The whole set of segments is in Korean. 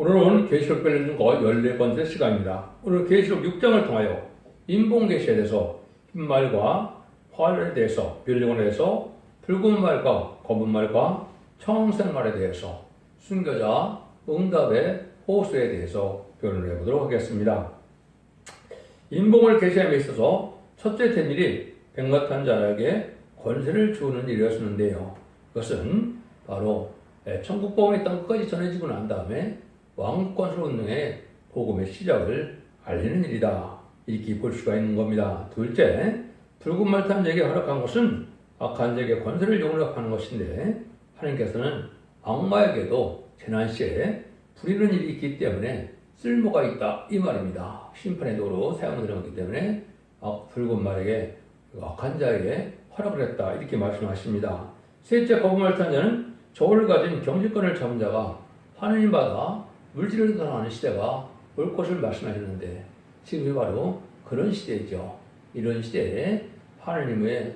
오늘은 계시록 별리는 거 14번째 시간입니다. 오늘 계시록 6장을 통하여 인봉계시에 대해서 흰말과 화살에 대해서 별리곤에 대해서 붉은 말과 검은 말과 청색 말에 대해서 순교자 응답의 호수에 대해서 변을 해보도록 하겠습니다. 인봉을 계시함에 있어서 첫째 된 일이 백마탄 자에게 권세를 주는 일이었는데요. 그것은 바로 천국복음의 땅까지 전해지고 난 다음에 왕권술 운동의 복음의 시작을 알리는 일이다. 이렇게 볼 수가 있는 겁니다. 둘째, 붉은 말탄 자에게 허락한 것은 악한 자에게 권세를 용납하는 것인데 하나님께서는 악마에게도 재난 시에 부리는 일이 있기 때문에 쓸모가 있다 이 말입니다. 심판의 도로 사용되는 것이기 때문에 악, 붉은 말에게 악한 자에게 허락을 했다 이렇게 말씀하십니다. 셋째 거부 말탄 자는 저울을 가진 경제권을 잡은 자가 하느님 받아 물질을 떠나는 시대가 올 것을 말씀하셨는데 지금이 바로 그런 시대이죠. 이런 시대에 하나님의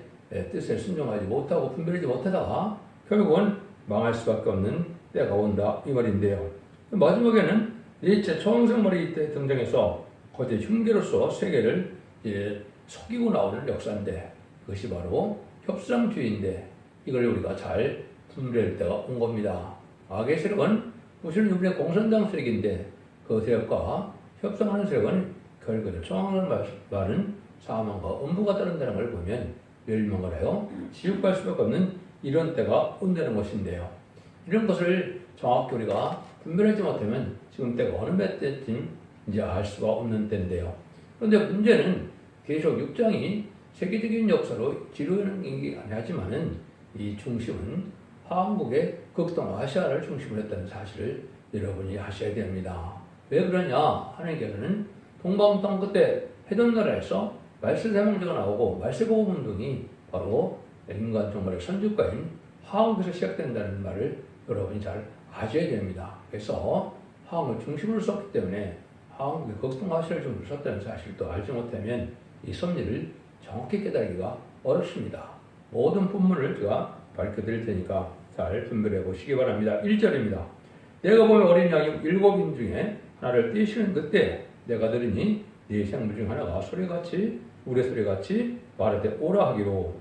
뜻에 순종하지 못하고 분별하지 못하다가 결국은 망할 수밖에 없는 때가 온다 이 말인데요. 마지막에는 넷째 초홍색머리 때 등장해서 거대 흉계로서 세계를 이제 속이고 나오는 역사인데 그것이 바로 협상주의인데 이걸 우리가 잘 분별할 때가 온 겁니다. 악의 세력은 무슨 유분의 공산당 세력인데 그 세력과 협상하는 세력은 결국에 청황을 말은 사망과 음부가 따른다는 걸 보면 멸망을 하여 지옥 갈 수밖에 없는 이런 때가 온다는 것인데요. 이런 것을 정확히 우리가 분별하지 못하면 지금 때가 어느 이제 알 수가 없는 때인데요. 그런데 문제는 계속 6장이 세계적인 역사로 지루하는 하지만은 이 중심은 한국의 극동아시아를 중심으로 했다는 사실을 여러분이 아셔야 됩니다. 왜 그러냐? 하나님께서는 동방 땅 끝에 해전 나라에서 말세 대명제가 나오고 말세 보험 운동이 바로 인간 종말의 선주가인 화학에서 시작된다는 말을 여러분이 잘 아셔야 됩니다. 그래서 화학을 중심으로 썼기 때문에 화학의 극동아시아를 중심으로 썼다는 사실도 알지 못하면 이 섭리를 정확히 깨달기가 어렵습니다. 모든 본문을 제가 밝혀드릴 테니까 잘 분별해 보시기 바랍니다. 1절입니다. 내가 보면 어린 양이 일곱 인 중에 하나를 떼시는 그때 내가 들으니 네 생물 중 하나가 소리같이 우레소리같이 말하되 오라 하기로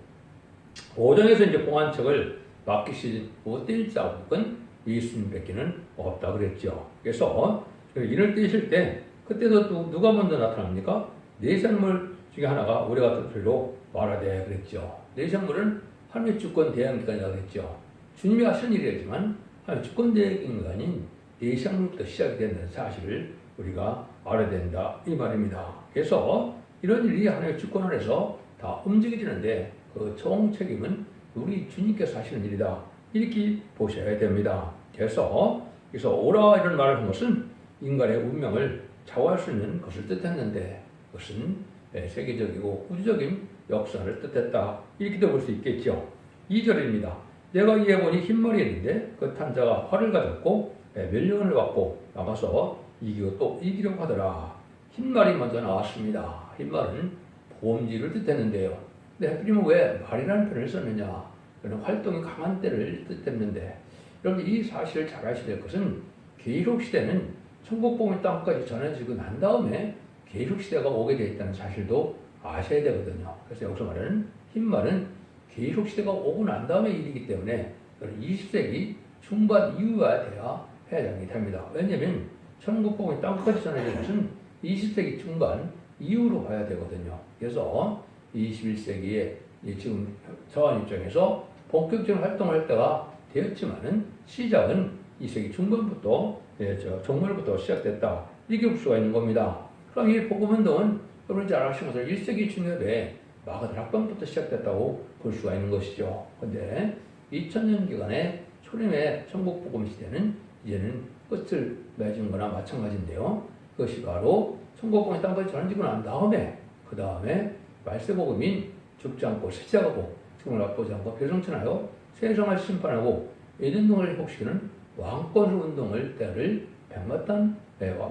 오정에서 이제 봉안책을 맡기시고 뗄 자국은 예수님밖에는 없다 그랬죠. 그래서 이를 떼실 때 그때도 또 누가 먼저 나타납니까? 네 생물 중에 하나가 우리 같은 소리로 말하되 그랬죠. 네 생물은 하나님의 주권 대항기관이라고 그랬죠. 주님이 하신 일이지만 하나님의 주권 대항기관인 네 생물부터 시작이 된다는 사실을 우리가 알아야 된다 이 말입니다. 그래서 이런 일이 하나님의 주권 안에서 다 움직여지는데 그 총 책임은 우리 주님께서 하시는 일이다. 이렇게 보셔야 됩니다. 그래서 그래서 오라 이런 말을 한 것은 인간의 운명을 좌우할 수 있는 것을 뜻했는데 그것은 세계적이고 우주적인 역사를 뜻했다. 이렇게도 볼 수 있겠죠. 2절입니다. 내가 이에 보니 흰머리였는데 그 탄자가 활을 가졌고 멸령을 받고 나가서 이기고 또 이기려고 하더라. 흰말이 먼저 나왔습니다. 흰말은 보험지를 뜻했는데요. 근데 하필이면 왜 말이라는 표현을 썼느냐? 그는 활동이 강한 때를 뜻했는데 여러분 이 사실을 잘 아셔야 될 것은 계속 시대는 천국복음의 땅까지 전해지고 난 다음에 계속 시대가 오게 되어 있다는 사실도 아셔야 되거든요. 그래서 여기서 말하는 흰말은 계속 시대가 오고 난 다음에 일이기 때문에 20세기 중반 이후가 돼야 해당이 됩니다. 왜냐하면 천국복음의 땅까지 전해지는 것은 20세기 중반 이후로 봐야 되거든요. 그래서 21세기에 지금 저한 입장에서 본격적인 활동을 할 때가 되었지만은 시작은 2세기 중반부터 예, 저 정말부터 시작됐다. 이렇게 볼 수가 있는 겁니다. 그럼 이 복음운동은 여러분이 잘 아시는 것처럼 1세기 중엽에 마가다락방부터 시작됐다고 볼 수가 있는 것이죠. 근데 2000년 기간에 초림의 천국복음 시대는 이제는 끝을 맺은 거나 마찬가지인데요. 그것이 바로 천국복음이 땅까지 전해지고 난 다음에 그 다음에 말세복음인 죽지 않고 세자하고 죽음을 맛보지 않고 배성천하여 세상을 심판하고 에덴동을 회복시키는 왕권 운동을 때를 백마탄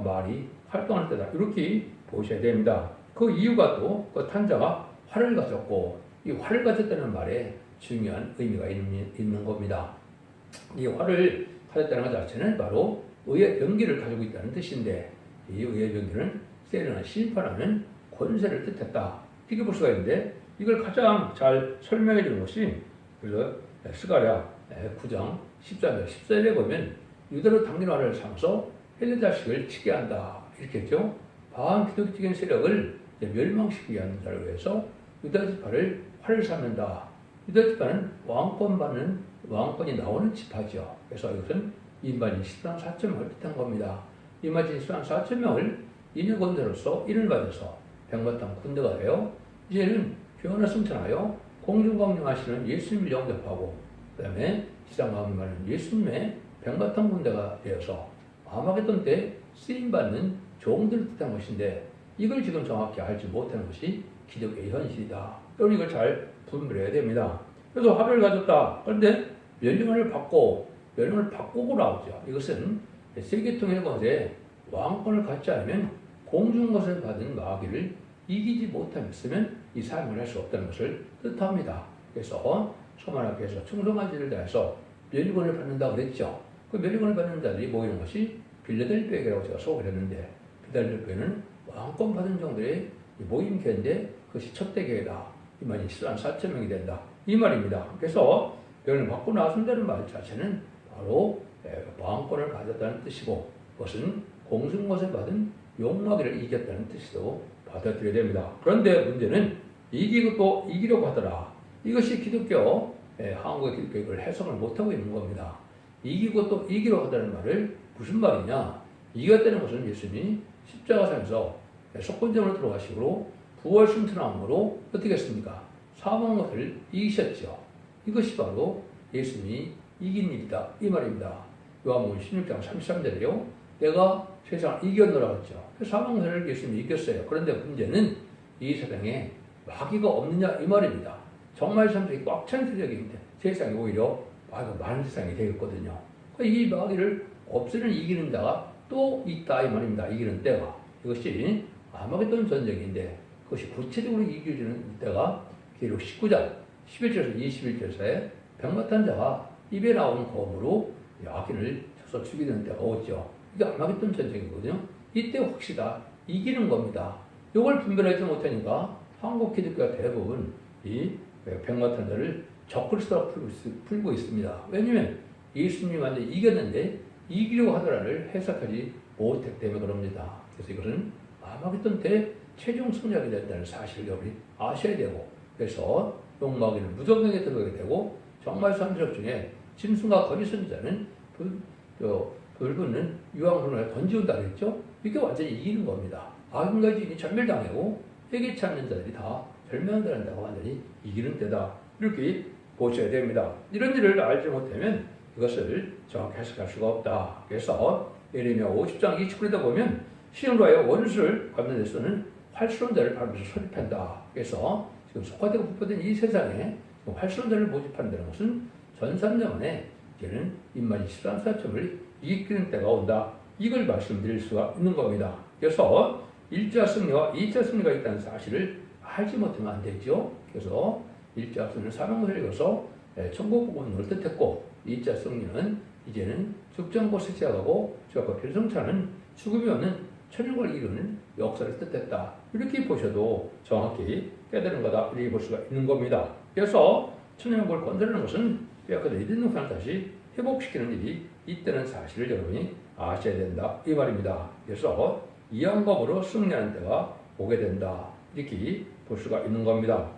말이 활동할 때다. 이렇게 보셔야 됩니다. 그 이유가 또 그 탄자가 활을 가졌고 이 활을 가졌다는 말에 중요한 의미가 있는, 있는 겁니다. 이 활을 가졌다는 것 자체는 바로 의의 병기를 가지고 있다는 뜻인데 이 의의 병기는 세련한 심판하는 권세를 뜻했다. 이렇게 볼 수가 있는데 이걸 가장 잘 설명해 주는 것이 그래서 스가랴 9장 13절 14절에 보면 유대로 당신화를 삼아서 헬레 자식을 치게 한다 이렇게 했죠. 반기독적인 세력을 멸망시키게 하는 자를 위해서 유다 지파를 활을 삼는다. 유다 지파는 왕권 받는 왕권이 나오는 지파죠. 그래서 이것은 13 4천 명을 뜻한 겁니다. 인반이 13 4천 명을 인의 권세로서 인을 받아서 백마땅 군대가 되어 이제는 교훈을 승천하여 공중광명하시는 예수님을 영접하고 그 다음에 지상마음을 말하는 예수님의 백마땅 군대가 되어서 아마겟돈 때 쓰임받는 종들을 뜻한 것인데 이걸 지금 정확히 알지 못하는 것이 기독교의 현실이다. 여러분 이걸 잘 분별해야 됩니다. 그래서 화를 가졌다. 그런데 멸령을 받고 멸령을 바꾸고 나오죠. 이것은 세계통일 것에 왕권을 갖지 않으면 공중 것을 받은 마귀를 이기지 못하였으면 이 삶을 할 수 없다는 것을 뜻합니다. 그래서 소만 앞에서 충성한 지를 다해서 멸리권을 받는다고 그랬죠. 그 멸리권을 받는 자들이 모이는 것이 빌레델베에라고 제가 소개를 했는데 빌레델베는 왕권 받은 종들의 모임교회인데 그것이 첫 대교회다. 이 말이 14만 4천 명이 된다. 이 말입니다. 그래서 멸을 받고 나선다는 말 자체는 바로 왕권을 가졌다는 뜻이고 그것은 공승것을 받은 용마기를 이겼다는 뜻으로 받아들여야 됩니다. 그런데 문제는 이기고 또 이기려고 하더라. 이것이 기독교, 한국의 기독교 이걸 해석을 못하고 있는 겁니다. 이기고 또 이기려고 하다는 말을 무슨 말이냐? 이겼다는 것은 예수님이 십자가상에서 속건점을 들어가시고 부활 승천함으로 어떻게 했습니까? 사망 것을 이기셨죠. 이것이 바로 예수님이 이긴 일이다. 이 말입니다. 요한복음 16장 33절에요. 내가 세상을 이겼노라 했죠. 그 사망을 예수님이 이겼어요. 그런데 문제는 이 세상에 마귀가 없느냐 이 말입니다. 정말 삼성이 꽉 찬 세상인데 세상이 오히려 마귀가 많은 세상이 되겠거든요. 그러니까 이 마귀를 없애는 이기는 자가 또 있다 이 말입니다. 이기는 때가 이것이 아마겟돈 전쟁인데 그것이 구체적으로 이겨지는 때가 기록 19장 11절에서 21절에 병마탄 자가 입에 나오는 검으로 야긴을 쳐서 죽이는 때가 오죠. 이게 아마겟돈 전쟁이거든요. 이때 혹시 다 이기는 겁니다. 이걸 분별하지 못하니까 한국 기독교가 대부분 이 백마탄 자를 적그리스도로 풀고 있습니다. 왜냐면 완전히 이겼는데 이기려고 하더라를 해석하지 못했기 때문에 그럽니다. 그래서 이것은 아마겟돈 때 최종 승리하게 된다는 사실을 여러분이 아셔야 되고 그래서 용마귀는 무정경에 들어가게 되고 정말 선지적 중에 짐승과 거짓 선지자는 불, 불 붙는 유황선을 던지온다 그랬죠? 이게 완전히 이기는 겁니다. 아금과 주인이 전멸당하고 회개 찾는 자들이 다 절명한다고 완전히 이기는 때다. 이렇게 보셔야 됩니다. 이런 일을 알지 못하면 이것을 정확히 해석할 수가 없다. 그래서 예레미야 50장 29절에 보면 시험과의 원수를 데서는 활수론자를 밟으면서 소집한다. 그래서 지금 속화되고 부패된 이 세상에 활수론자를 모집한다는 것은 전산정원에 이제는 인만이 13사점을 이기는 때가 온다. 이걸 말씀드릴 수가 있는 겁니다. 그래서 1자 승리와 2자 승리가 있다는 사실을 알지 못하면 안 되죠. 그래서 1자 승리는 사명을 읽어서 천국 복음을 뜻했고 2자 승리는 이제는 죽정곳에 시작하고 주약과 필성차는 죽음이 없는 천국을 이루는 역사를 뜻했다. 이렇게 보셔도 정확히 깨달은 거다. 이렇게 볼 수가 있는 겁니다. 그래서 천년국을 건드리는 것은 뼈아까 이든 영상을 다시 회복시키는 일이 있다는 사실을 여러분이 아셔야 된다. 이 말입니다. 그래서 이양법으로 승리하는 때가 오게 된다. 이렇게 볼 수가 있는 겁니다.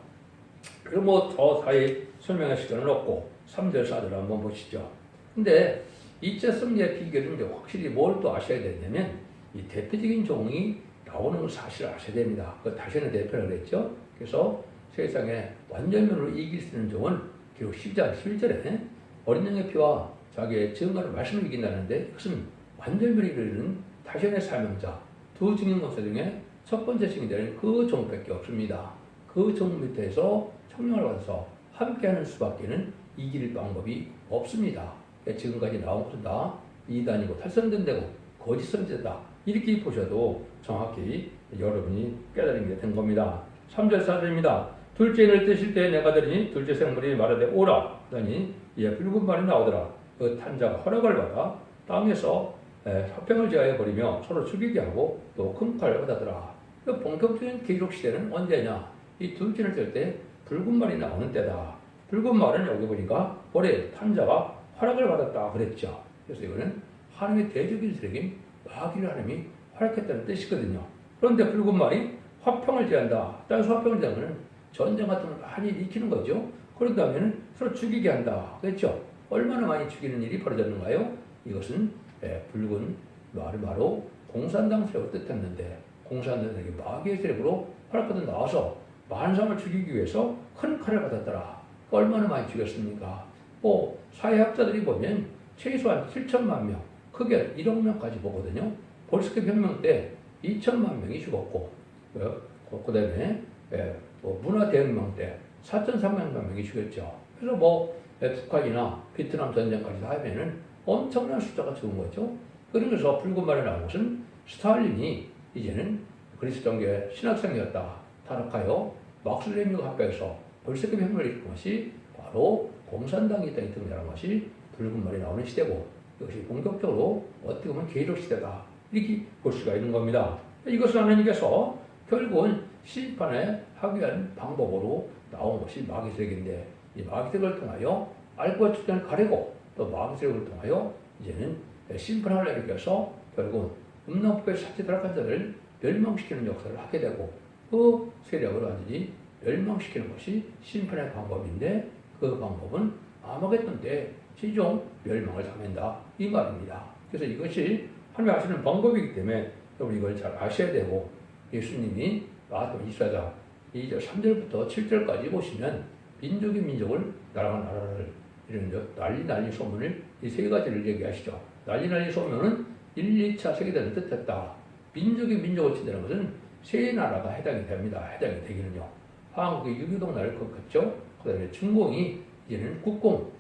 그리고 뭐더 사이 설명할 시간은 없고 3절 4절 한번 보시죠. 근데 이자 승리의 비결은 이제 확실히 뭘 또 아셔야 되냐면 이 대표적인 종이 나오는 걸 사실 아셔야 됩니다. 그 다시는 대표를 했죠. 그래서 세상에 완전면으로 이길 수 있는 종은 기록 10장 11절에 어린 양의 피와 자기의 증거를 말씀을 이긴다는데 이것은 완전면을 이루는 다시의 사명자 두 증인검사 중에 첫 번째 증인 되는 그 종밖에 없습니다. 그 종 밑에서 청령을 받아서 함께하는 수밖에는 이길 방법이 없습니다. 지금까지 나온 것은 다 이단이고 탈선된 데고 거짓 선지다 이렇게 보셔도 정확히 여러분이 깨달은 게된 겁니다. 3절 4절입니다. 둘째인을 뜨실 때 내가 들으니 둘째 생물이 말하되 오라 하더니 이에 붉은 말이 나오더라. 그 탄자가 허락을 받아 땅에서 에, 화평을 제하여 버리며 서로 죽이게 하고 또 큰 칼을 얻었더라. 그 본격적인 기록 시대는 언제냐? 이 둘째를 뜰 때 붉은 말이 나오는 때다. 붉은 말은 여기 보니까 올해 탄자가 활약을 받았다 그랬죠. 그래서 이거는 하나님의 대적인 세력인 마귀를 하나님이 활약했다는 뜻이거든요. 그런데 붉은 말이 화평을 제한다. 땅에서 화평을 제하면 전쟁 같은 걸 많이 일으키는 거죠. 그런 다음에는 서로 죽이게 한다. 그렇죠? 얼마나 많이 죽이는 일이 벌어졌는가요? 이것은 예, 붉은 말이 바로 공산당 세력을 뜻했는데 공산당 세력이 마귀의 세력으로 활약하던 나와서 만상을 죽이기 위해서 큰 칼을 받았더라. 얼마나 많이 죽였습니까? 뭐 사회학자들이 보면 최소한 7천만 명, 크게 1억 명까지 보거든요. 볼스케 혁명 때 2천만 명이 죽었고, 그 다음에 예, 뭐 문화 대혁명 때 4,300만 명이 죽였죠. 그래서 뭐 예, 북한이나 베트남 전쟁까지 다 하면은 엄청난 숫자가 죽은 거죠. 그러면서 붉은 말이 나온 것은 스탈린이 이제는 그리스 정교의 신학생이었다. 타락하여 막슬레미오 합백에서 볼세크 혁명을 일으킨 것이 바로 공산당이 땅에 등장한 것이 붉은 말이 나오는 시대고 이것이 본격적으로 어떻게 보면 계속 시대다. 이렇게 볼 수가 있는 겁니다. 이것을 하나님께서 결국은 심판에 하기 위한 방법으로 나온 것이 마귀세력인데 이 마귀세력을 통하여 알고 축전을 가리고 또 마귀세력을 통하여 이제는 심판을 하기 위해서 결국 음란법에 사치들어간 자를 멸망시키는 역사를 하게 되고 그 세력을 완전히 멸망시키는 것이 심판의 방법인데 그 방법은 아마겟돈 때 최종 멸망을 당한다 이 말입니다. 그래서 이것이 하나님 아시는 방법이기 때문에 여러분 이걸 잘 아셔야 되고 예수님이 마태복음 24장 2절 3절부터 7절까지 보시면 민족이 민족을 나라가 나라를 이런 저 난리 난리 소문을 이 세 가지를 얘기하시죠. 난리 난리 소문은 1, 2차 세계대전을 뜻했다. 민족이 민족을 친다는 것은 세 나라가 해당이 됩니다. 해당이 되기는요. 한국이 6.25 나라를 겪었죠. 그 다음에 중공이 이제는 국공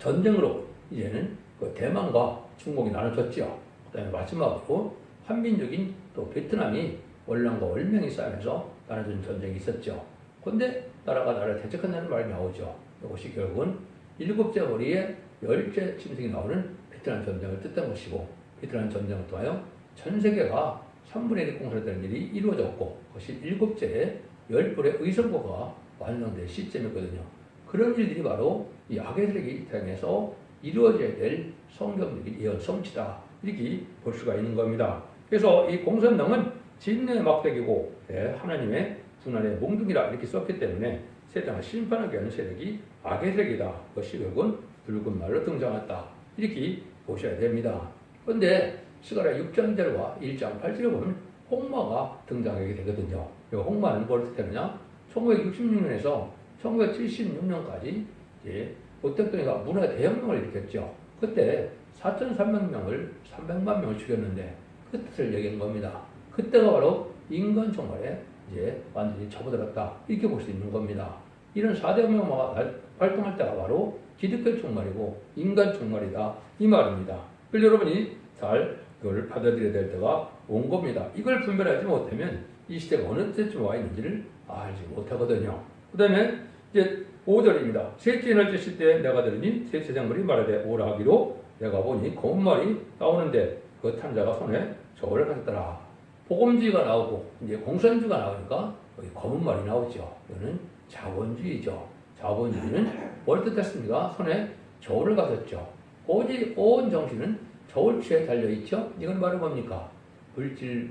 전쟁으로 이제는 그 대만과 중공이 나눠졌죠. 그 다음에 마지막으로 한민족인 또 베트남이 월남과 월명이 싸우면서 나눠진 전쟁이 있었죠. 근데 나라가 나라를 대적한다는 말이 나오죠. 이것이 결국은 일곱째 머리에 열째 침생이 나오는 베트남 전쟁을 뜻한 것이고 베트남 전쟁을 통하여 전 세계가 3분의 1 공사되는 일이 이루어졌고 그것이 일곱째 열불의 의성고가 완성될 시점이거든요. 그런 일들이 바로 이 악의 세력이 향해서 이루어져야 될 성경적인 예언 성취다 이렇게 볼 수가 있는 겁니다. 그래서 이 공산당은 진노의 막대기고 예, 하나님의 분할의 몽둥이라 이렇게 썼기 때문에 세상을 심판하게 하는 세력이 악의 세력이다. 그것이 결국은 붉은 말로 등장했다. 이렇게 보셔야 됩니다. 그런데 스가랴 6장절과 1장 8절에 보면 홍마가 등장하게 되거든요. 이 홍마는 뭘 뜻하느냐? 1966년에서 1976년까지 이제 오택동이가 문화 대혁명을 일으켰죠. 그때 4,300명을 300만 명을 죽였는데 그 뜻을 얘기한 겁니다. 그때가 바로 인간 총괄에 이제 완전히 접어들었다 이렇게 볼 수 있는 겁니다. 이런 4대 혁명가 활동할 때가 바로 기득권 총괄이고 인간 총괄이다 이 말입니다. 그래서 여러분이 잘 그걸 받아들여야 될 때가 온 겁니다. 이걸 분별하지 못하면 이 시대가 어느 때쯤 와 있는지를 알지 못하거든요. 그 다음에 이제 5절입니다. 셋째 날 째실 때 내가 들으니 셋째 장물이 말하되 오라 하기로 내가 보니 검은 말이 나오는데 그 탄자가 손에 저울을 가졌더라. 복음주의가 나오고 이제 공산주의가 나오니까 검은 말이 나오죠. 이거는 자본주의죠. 자본주의는 뭘 뜻했습니까? 손에 저울을 가졌죠. 오직 온 정신은 저울추에 달려있죠. 이건 바로 뭡니까? 물질을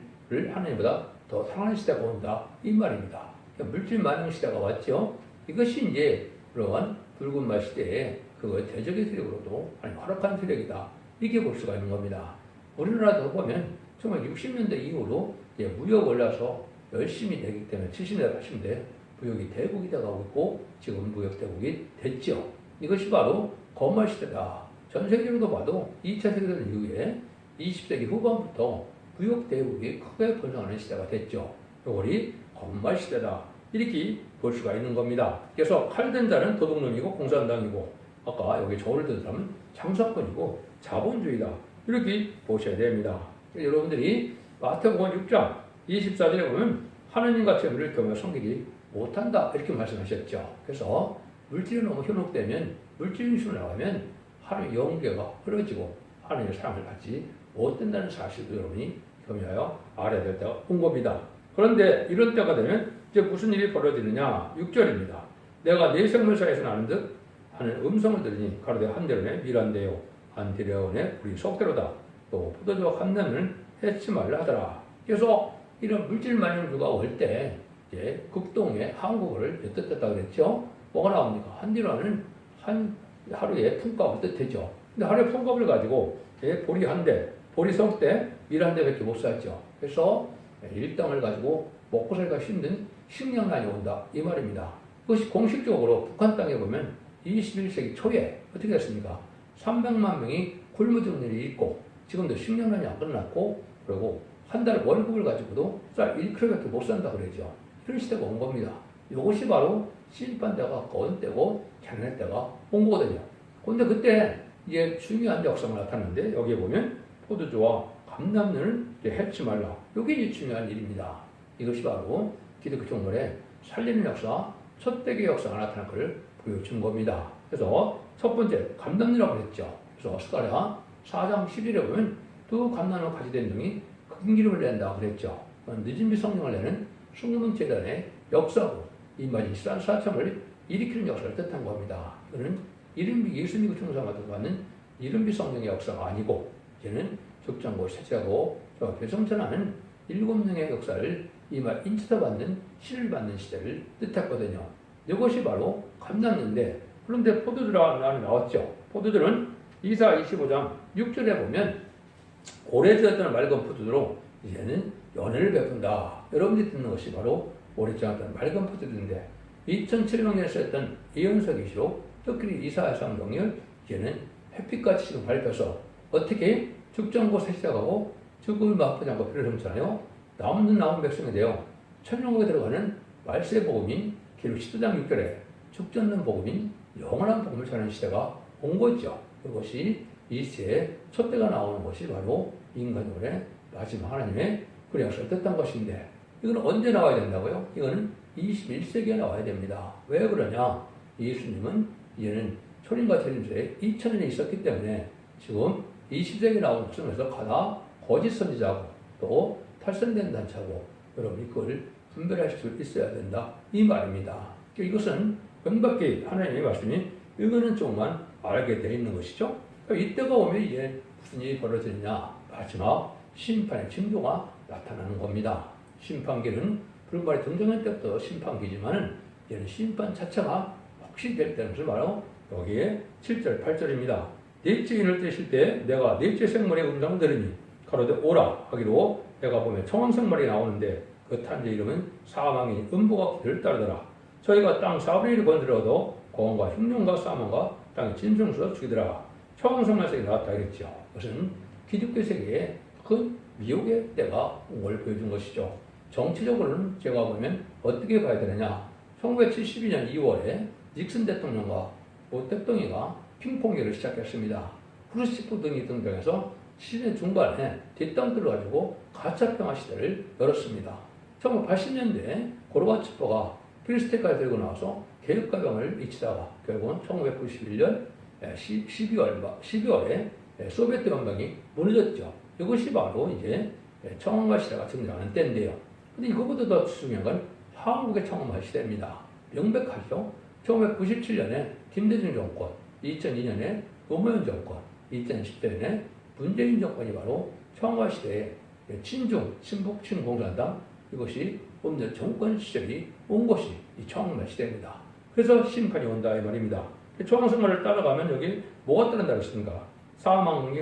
하나님보다 더 사랑하는 시대가 온다. 이 말입니다. 물질 만능 시대가 왔죠. 이것이 이제 그러한 붉은 말 시대에 그 대적의 세력으로도 아니 허락한 세력이다. 이렇게 볼 수가 있는 겁니다. 우리나라도 보면 정말 60년대 이후로 이제 무역 올라서 열심히 되기 때문에 70년대, 80년대 무역이 대국이 돼가고 있고 지금 무역 대국이 됐죠. 이것이 바로 거말 시대다. 전 세계로도 봐도 2차 세계대전 이후에 20세기 후반부터 무역 대국이 크게 번성하는 시대가 됐죠. 이걸이 건말 시대다. 이렇게 볼 수가 있는 겁니다. 그래서 칼든 자는 도둑놈이고 공산당이고 아까 여기 저를 든 사람은 장사건이고 자본주의다. 이렇게 보셔야 됩니다. 여러분들이 마태복음 6장 24절에 보면 하나님같이 우리를 경외 섬기지 못한다 이렇게 말씀하셨죠. 그래서 물질이 너무 현혹되면 물질 중심으로 나가면 하나님의 영계가 흐려지고 하나님의 사랑을 받지 못 된다는 사실도 여러분이 겸유하여 알아야 될 때가 온 겁니다. 그런데 이런 때가 되면 이제 무슨 일이 벌어지느냐? 6절입니다. 내가 내 생물사에서 나는 듯 하는 음성을 들으니 가로되 한대로네 미란데요 안디레온의 우리 속대로다 또 포도주와 감남을 해치 말라 하더라. 그래서 이런 물질 만용주가 올 때 이제 극동의 한국어를 뜻했다 그랬죠. 뭐가 나옵니까? 한디로는 한 하루에 품값을 뜻했죠. 근데 하루에 품값을 가지고 예, 보리 한 대, 보리 성때 밀한 대밖에 못 샀죠. 그래서 일당을 가지고 먹고 살기가 힘든 식량난이 온다 이 말입니다. 그것이 공식적으로 북한 땅에 보면 21세기 초에 어떻게 됐습니까? 300만 명이 굶어 죽는 일이 있고 지금도 식량난이 안 끝났고 그리고 한 달 월급을 가지고도 쌀 1kg밖에 못 산다 그러죠. 이런 시대가 온 겁니다. 이것이 바로 시집한 때가 거은 때고 자연의 때가 온 거거든요. 근데 그때 이게 중요한 역사가 나타났는데 여기에 보면 포도주와 감남을 이제 해치 말라. 이게 이제 중요한 일입니다. 이것이 바로 기독교 종말의 살리는 역사, 첫 대의 역사가 나타난 것을 보여준 겁니다. 그래서 첫 번째 감남이라고 했죠. 그래서 스가랴 4장 11에 보면 두 감남을 가지된 종이 큰 기름을 낸다 그랬죠. 늦은 비 성령을 내는 숙문 재단의 역사고 이 말이 사참을 일으키는 역사를 뜻한 겁니다. 이거는 이른비 예수 믿고 충성하도 받는 이른비 성령의 역사가 아니고 이제는 적장고 세제하고 배성전하는 일곱 명의 역사를 이말 인치다 받는 시를 받는 시대를 뜻했거든요. 이것이 바로 감남인데 그런데 포도주라 나왔죠. 포도주는 이사 25장 6절에 보면 오래 지었던 맑은 포도주로 이제는 연애를 베푼다. 여러분들이 듣는 것이 바로 오래 지었던 맑은 포도주인데 2007년에 쓰였던 이연석이시로 특히 이사야 성경을 이제는 햇빛같이 지금 밟혀서 어떻게 죽전 곳에 시작하고 죽음을 맛보지 않고 피를 훔잖아요. 남은 남은 되어 천년국에 들어가는 말세 복음인 기록 10장 6절에 죽전는 복음인 영원한 복음을 전하는 시대가 온 거죠. 그것이 이 시대에 첫 때가 나오는 것이 바로 인간의 마지막 하나님의 그 역사를 뜻한 것인데 이거는 언제 나와야 된다고요? 이거는 21세기에 나와야 됩니다. 왜 그러냐? 예수님은 이제는 초림과 재림주에 2000년에 있었기 때문에 지금 20세기 나온 것에서 가다 거짓 선지자고 또 탈선된 단체고 여러분이 그걸 분별할 수 있어야 된다 이 말입니다. 이것은 명백히 하나님의 말씀이 이거는 조금만 알게 되어 있는 것이죠. 그러니까 이때가 오면 이제 무슨 일이 벌어지느냐 마지막 심판의 징조가 나타나는 겁니다. 심판기는 불말이 등장할 때부터 심판기지만은 이제는 심판 자체가 확실히 될 것을 바로 여기에 7절, 8절입니다. 넷째 인을 떼실 때 내가 넷째 생물의 음성을 들으니 가로되 오라 하기로 내가 보면 청왕생물이 나오는데 그 탄재 이름은 사망이 음부가 길을 따르더라. 저희가 땅 4분의 1을 건드려도 공원과 흉룡과 사망과 땅의 진중수로 죽이더라. 청왕생물에서 나왔다 이랬죠. 그것은 기독교 세계의 큰 미혹의 때가 온 걸 보여준 것이죠. 정치적으로는 제가 보면 어떻게 봐야 되느냐. 1972년 2월에 닉슨 대통령과 모 대통령이가 핑퐁계를 시작했습니다. 프루시프 등이 등장해서 시대 중반에 뒷땅들을 가지고 가짜 평화 시대를 열었습니다. 1980년대에 고르바초프가 필스테까지 들고 나와서 개혁가병을 이치다가 결국은 1991년 12월, 12월에 소비에트 연방이 무너졌죠. 이것이 바로 이제 청원과 시대가 등장하는 때인데요. 근데 이거보다 더 중요한 건 한국의 청원과 시대입니다. 명백하죠. 1997년에 김대중 정권, 2002년에 노무현 정권, 2010년에 문재인 정권이 바로 청와 시대의 친중, 친북, 친공산당 이것이 없는 정권 시절이 온 것이 이 청와 시대입니다. 그래서 심판이 온다 이 말입니다. 초항생활을 따라가면 여기 뭐가 따른다 그랬습니까? 사망이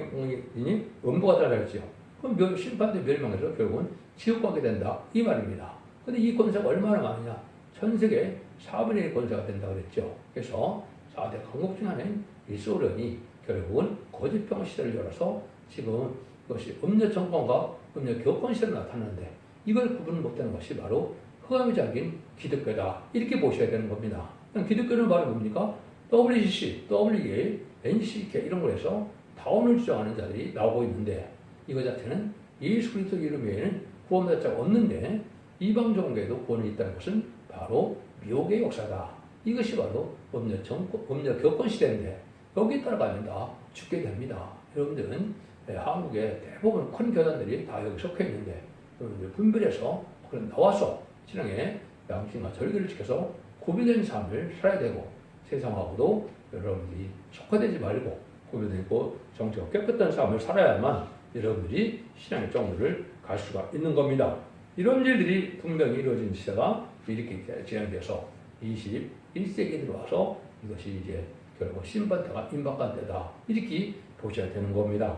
음부가 따라했죠. 그럼 심판대 멸망해서 결국은 지옥 가게 된다 이 말입니다. 근데 이 권세가 얼마나 많으냐? 전 세계 4분의 1 권세가 된다 그랬죠. 그래서 4대 강국 중 하나인 이 소련이 결국은 거짓병 시대를 열어서 지금 그것이 음료 정권과 음료 교권 시대로 나타나는데 이걸 구분 못하는 것이 바로 흑암이작인 기독교다. 이렇게 보셔야 되는 겁니다. 기독교는 바로 뭡니까? WCC, WEA, NCK 이런 걸 해서 다원을 주장하는 자들이 나오고 있는데 이거 자체는 예수 그리스도 이름 외에는 구원 자체가 없는데 이방 종교에도 구원이 있다는 것은 바로 미혹의 역사다. 이것이 바로 법률 정권, 법률 교권 시대인데 여기에 따라가면 다 죽게 됩니다. 여러분들은 예, 한국의 대부분 큰 교단들이 다 여기 속해 있는데 그 이제 분별해서 그런 나와서 신앙의 양심과 절기를 지켜서 구비된 삶을 살아야 되고 세상하고도 여러분들이 속화되지 말고 구비되고 정치가 깨끗한 삶을 살아야만 여러분들이 신앙의 정도를 갈 수가 있는 겁니다. 이런 일들이 분명히 이루어진 시대가 이렇게 진행돼서 21세기에 들어와서 이것이 이제 결국 심판대가 임박한 때다. 이렇게 보셔야 되는 겁니다.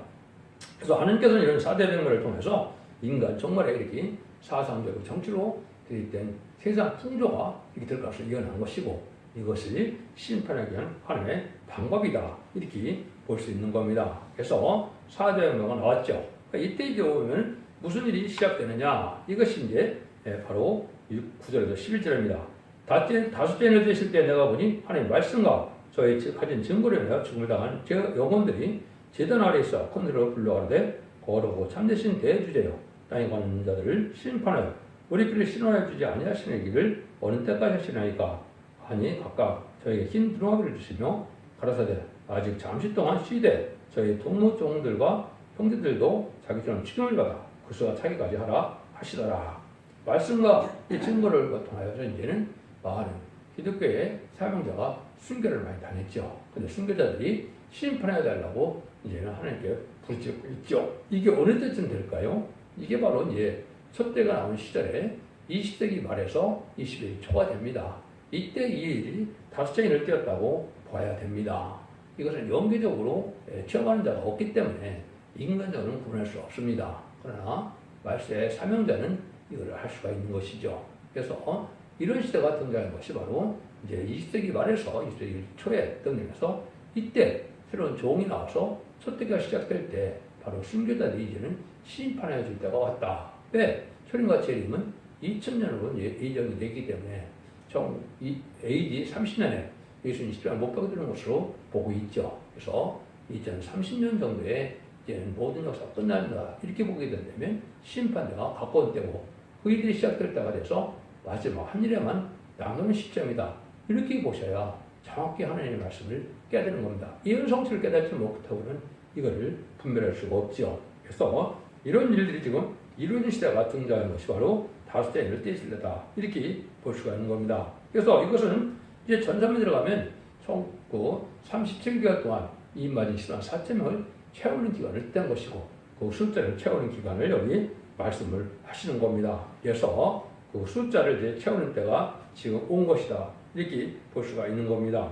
그래서 하나님께서는 이런 사대변화를 통해서 인간 정말에 이렇게 사상적으로 정치로 들이댄 세상 풍조가 이렇게 들어가서 이어난 것이고 이것이 심판하기 위한 하나님의 방법이다. 이렇게 볼 수 있는 겁니다. 그래서 사대변화가 나왔죠. 그러니까 이때 이제 보면 무슨 일이 시작되느냐. 이것이 이제 예, 바로 9절에서 11절입니다. 다째, 다섯째 날 되실 때 내가 보니 하나님 말씀과 저희 가진 증거를 내어 죽음을 당한 제 영혼들이 제단 아래 있어 큰들로 불러가는데 거룩하고 참되신 대주제요. 땅에 가는 자들을 심판하여 우리끼리 신원해 주지 아니하시는 길을 어느 때까지 하시나이까 아니 각각 저에게 흰 두루마기를 주시며 가라사대 아직 잠시 동안 쉬되 저희 동무 종들과 형제들도 자기처럼 치료를 받아 그 수가 차기까지 하라 하시더라. 말씀과 이 증거를 통하여서 이제는 많은 기독교의 사명자가 순교를 많이 당했죠. 근데 순교자들이 심판해 달라고 이제는 하나님께 부르짖고 있죠. 이게 어느 때쯤 될까요? 이게 바로 이제 첫 때가 나온 시절에 20세기 말에서 21세기 초가 됩니다. 이때 이 일이 다섯째 인을 띄었다고 봐야 됩니다. 이것은 연계적으로 예, 체험하는 자가 없기 때문에 인간적으로는 구분할 수 없습니다. 그러나 말세의 사명자는 이걸 할 수가 있는 것이죠. 그래서 어? 이런 시대가 등장한 것이 바로 이제 20세기 말에서 20세기 초에 등장해서 이때 새로운 종이 나와서 첫 때가 시작될 때 바로 순교자들이 이제는 심판해 줄 때가 왔다. 왜? 초림과 재림은 2000년으로 이제 예정이 되기 때문에 총 AD 30년에 예수님 십자가 못 박아드는 것으로 보고 있죠. 그래서 2030년 정도에 이제는 모든 역사가 끝난다. 이렇게 보게 된다면 심판대가 가까운 때고 그 일이 시작될 때가 돼서 마지막 한 일에만 남는 시점이다. 이렇게 보셔야 정확히 하나님의 말씀을 깨달는 겁니다. 이런 성취를 깨닫지 못하고는 이거를 분별할 수가 없죠. 그래서 이런 일들이 지금 이루어진 시대가 등장한 것이 바로 다섯째 떼실 때다. 이렇게 볼 수가 있는 겁니다. 그래서 이것은 이제 전산에 들어가면 총그 37개월 동안 이 말이 시간 4.0을 채우는 기간을 뗀 것이고 그 숫자를 채우는 기간을 여기 말씀을 하시는 겁니다. 그래서 그 숫자를 이제 채우는 때가 지금 온 것이다. 이렇게 볼 수가 있는 겁니다.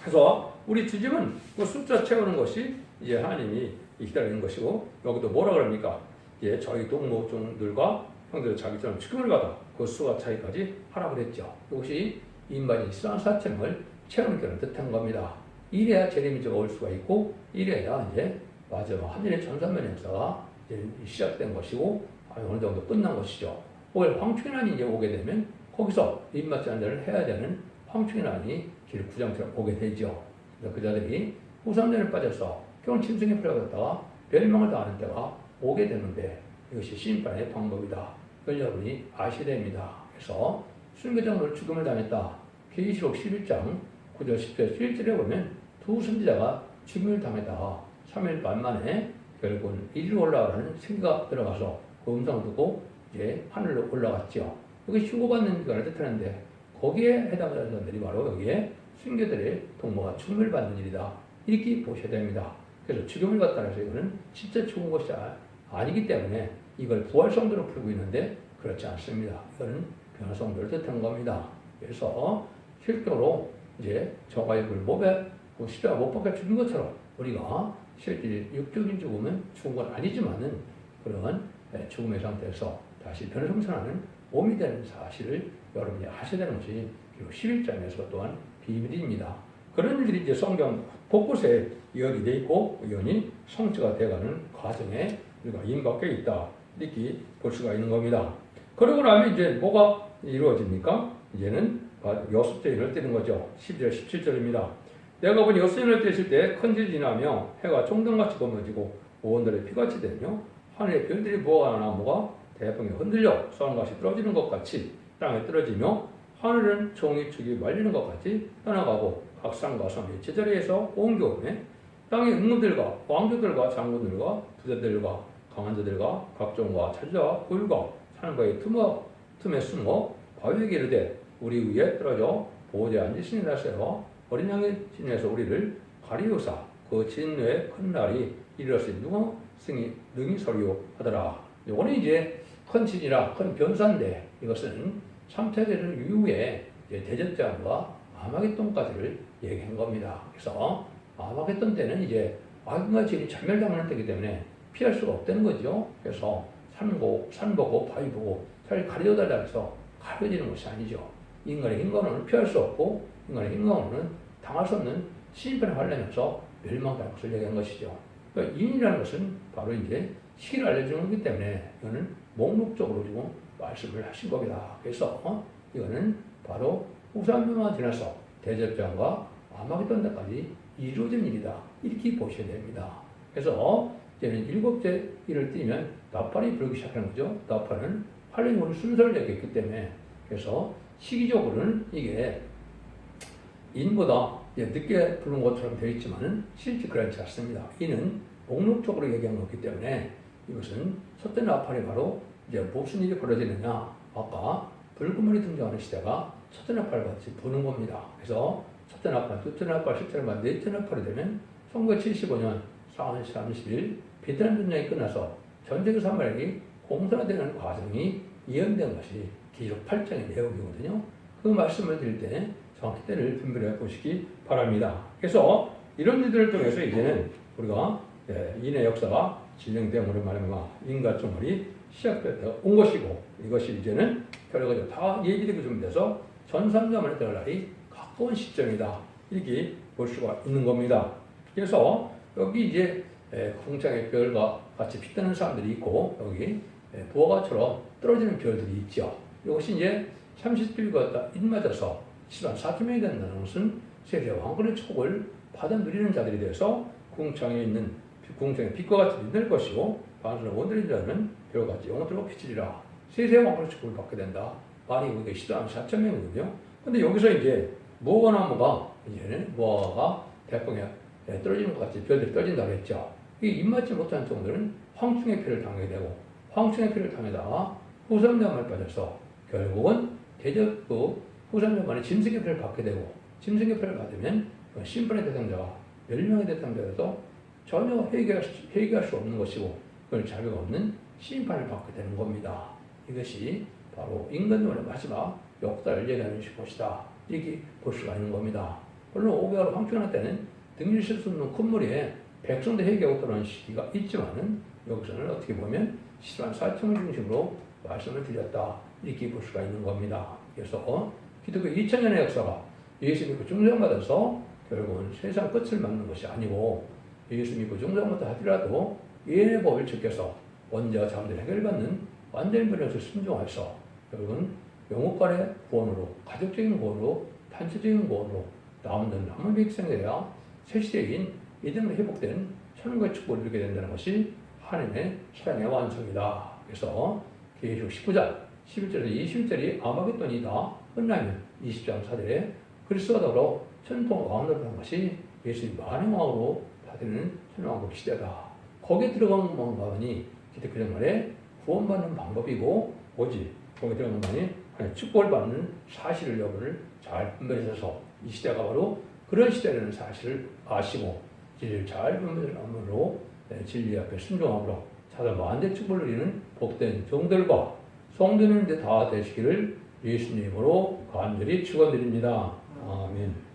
그래서 우리 주님은 그 숫자 채우는 것이 이제 하나님이 기다리는 것이고 여기도 뭐라 그럽니까? 이제 저희 동무종들과 형들 자기처럼 취급을 받아 그 수가 차이까지 하라고 그랬죠. 이것이 이스라엘 사tem을 채우는 것을 뜻한 겁니다. 이래야 재림이가 올 수가 있고 이래야 이제 마지막 하늘의 전산면 이제 시작된 것이고 어느 정도 끝난 것이죠. 올 황충난이 이제 오게 되면 거기서 않는 일을 해야 되는 황충난이 길 구장처럼 오게 되죠. 그래서 그 자들이 후상전에 빠져서 결혼 짐승에 풀려갔다가 멸망을 당하는 때가 오게 되는데 이것이 심판의 방법이다. 여러분이 아셔야 됩니다. 그래서 순교장으로 죽음을 당했다. 계시록 11장 9절 10절 11절에 보면 두 선지자가 죽음을 당했다가 3일 반 만에 결국은 이리로 올라가는 생기가 들어가서 그 음성을 듣고 이제 하늘로 올라갔죠. 여기 휴고받는 기간을 뜻하는데 거기에 해당하는 사람들이 바로 여기에 순교들의 동무가 죽음을 받는 일이다. 이렇게 보셔야 됩니다. 그래서 죽음을 갖다 해서 이거는 진짜 죽은 것이 아- 아니기 때문에 이걸 부활성도로 풀고 있는데 그렇지 않습니다. 이거는 변화성도를 뜻하는 겁니다. 그래서 실제로 이제 저가육을 몸에 그 십자가 못 박혀 죽은 것처럼 우리가 실제 육적인 죽음은 죽은 건 아니지만은 그런 예, 죽음의 상태에서 다시 변화성산하는 몸이 되는 사실을 여러분이 아셔야 되는 것이 그리고 11장에서 또한 비밀입니다. 그런 일들이 이제 성경 곳곳에 이어이 돼 있고 이연이 성취가 돼가는 과정에 우리가 임박해 있다 이렇게 볼 수가 있는 겁니다. 그러고 나면 이제 뭐가 이루어집니까? 이제는 여섯째 일을 떼는 거죠. 12절 17절입니다. 내가 보니 여섯 일을 떼실 때큰 지진이 나며 해가 총등같이 검어지고 오원들의 피같이 되며 하늘의 별들이 부어가 나무가 대풍에 흔들려 쏘는것이 떨어지는 것 같이 땅에 떨어지며 하늘은 종이 축이 말리는 것 같이 떠나가고 각 산과 섬이 제자리에서 옮겨오매 땅의 응무들과 왕조들과 장군들과 부자들과 강한 자들과 각종과 고유가 사는 바의 틈어, 틈에 숨어 바위에게 이르되 우리 위에 떨어져 보호대 앉으시니 나세요 어린 양의 진에서 우리를 가리우사 그 진노의 큰 날이 이르렀으니 누가 승이 능히 서리오 하더라. 요거는 이제 큰 진이라 큰 변사인데 이것은 삼태대전 이후에 대전장과 아마겟돈까지를 얘기한 겁니다. 그래서 아마겟돈 때는 이제 악인과 진이 전멸당하는 때이기 때문에 피할 수가 없다는 거죠. 그래서 산 보고, 산 보고, 바위 보고, 잘 가려달라 해서 가려지는 것이 아니죠. 인간의 인간은 피할 수 없고, 인간의 인간은 당할 수 없는 신변을 하려면서 멸망당할 것을 얘기한 것이죠. 그러니까 인이라는 것은 바로 이제 시기를 알려주는 거기 때문에 이거는 목록적으로 지금 말씀을 하신 겁니다. 그래서 어? 이거는 바로 우산병만 지나서 대접장과 아마겟돈 때까지 이루어진 일이다. 이렇게 보셔야 됩니다. 그래서 이제는 일곱째 일을 띄면 나팔이 불기 시작하는 거죠. 나팔은 활력으로 순서를 얘기했기 때문에 그래서 시기적으로는 이게 인보다 늦게 부른 것처럼 되어 있지만 실제 그렇지 않습니다. 이는 목록적으로 얘기한 거기 때문에 이것은 첫째 나팔이 바로 이제 무슨 일이 벌어지느냐 아까 붉은물이 등장하는 시대가 첫째 나팔 같이 부는 겁니다. 그래서 첫째 나팔, 둘째 나팔, 셋째 나팔, 넷째 나팔이 되면 1975년 4월 30일 베트남 전쟁이 끝나서 전쟁 사마력이 공산화되는 과정이 이연된 것이 기록 8장의 내용이거든요. 그 말씀을 드릴 때 정확히 때를 분별해 보시기 바랍니다. 그래서 이런 일들을 통해서 이제는 우리가 예, 인의 역사가 진행됨으로 말하면 인과 종말이 시작되어 온 것이고 이것이 이제는 결과적으로 다 예비되고 준비돼서 전산자만의 될 날이 가까운 시점이다. 이렇게 볼 수가 있는 겁니다. 그래서 여기 이제 예, 공창의 별과 같이 빛나는 사람들이 있고 여기 예, 부화가처럼 떨어지는 별들이 있죠. 이것이 이제 30필과 입맞아서 10만 4천 명이 된다는 것은 세계 왕권의 축복을 받아 누리는 자들이 돼서 궁창에 있는 궁창의 빛과 같이 빛날 것이고 반수는 원들인 자는 별같이 영원토록 비치리라 세세 왕권의 축복을 받게 된다. 말이 그게 10만 4천 명이거든요. 근데 여기서 이제 무화과나무가 이제는 무화과가 대풍에 떨어지는 것 같이 별들이 떨어진다고 했죠. 이 입맞지 못한 종들은 황충의 피를 당하게 되고 황충의 피를 당하다가 후삼자만에 빠져서 결국은 대적 그 후삼자만에 짐승의 피를 받게 되고 짐승의 피를 받으면 그 심판의 대상자가 멸망의 대상자라서 전혀 회개할 수, 회개할 수 없는 것이고 그걸 자격 없는 심판을 받게 되는 겁니다. 이것이 바로 인간론의 마지막 역사를 얘기하는 것이다. 이렇게 볼 수가 있는 겁니다. 물론 오베아로 황충한 때는 등일실 수 없는 큰 물에 백성도 회개하고 떠나는 시기가 있지만은 여기서는 어떻게 보면 10만 4천을 중심으로 말씀을 드렸다. 이렇게 볼 수가 있는 겁니다. 그래서 기독교 2000년의 역사가 예수 믿고 중생받아서 결국은 세상 끝을 맞는 것이 아니고 예수 믿고 중생부터 하더라도 예의 법을 지켜서 원죄와 자원들 해결받는 완전히 변해서 순종해서 결국은 영혼간의 구원으로 가족적인 구원으로 단체적인 구원으로 남은 남은 백성이야 새 시대인 이름으로 회복된 천국의 축복을 누리게 된다는 것이 하나님의 사랑의 완성이다. 그래서 계시록 19장 11절에서 20절이 아마겟돈이다. 끝나면 20장 4절에 그리스도와 더불어 천통 왕으로 한 것이 예수님 만행왕으로 받는 천왕국 시대다. 거기에 들어간 것만이 기독교적 말에 구원받는 방법이고 오직 거기에 들어간 것만이 축복을 받는 사실을 여부를 잘 분별하셔서 이 시대가 바로 그런 시대라는 사실을 아시고 진리를 잘 분별함으로 네, 진리 앞에 순종함으로 찾아 만대 축복을 누리는 복된 종들과 성도님들 다 되시기를 예수님으로 간절히 축원드립니다. 아멘.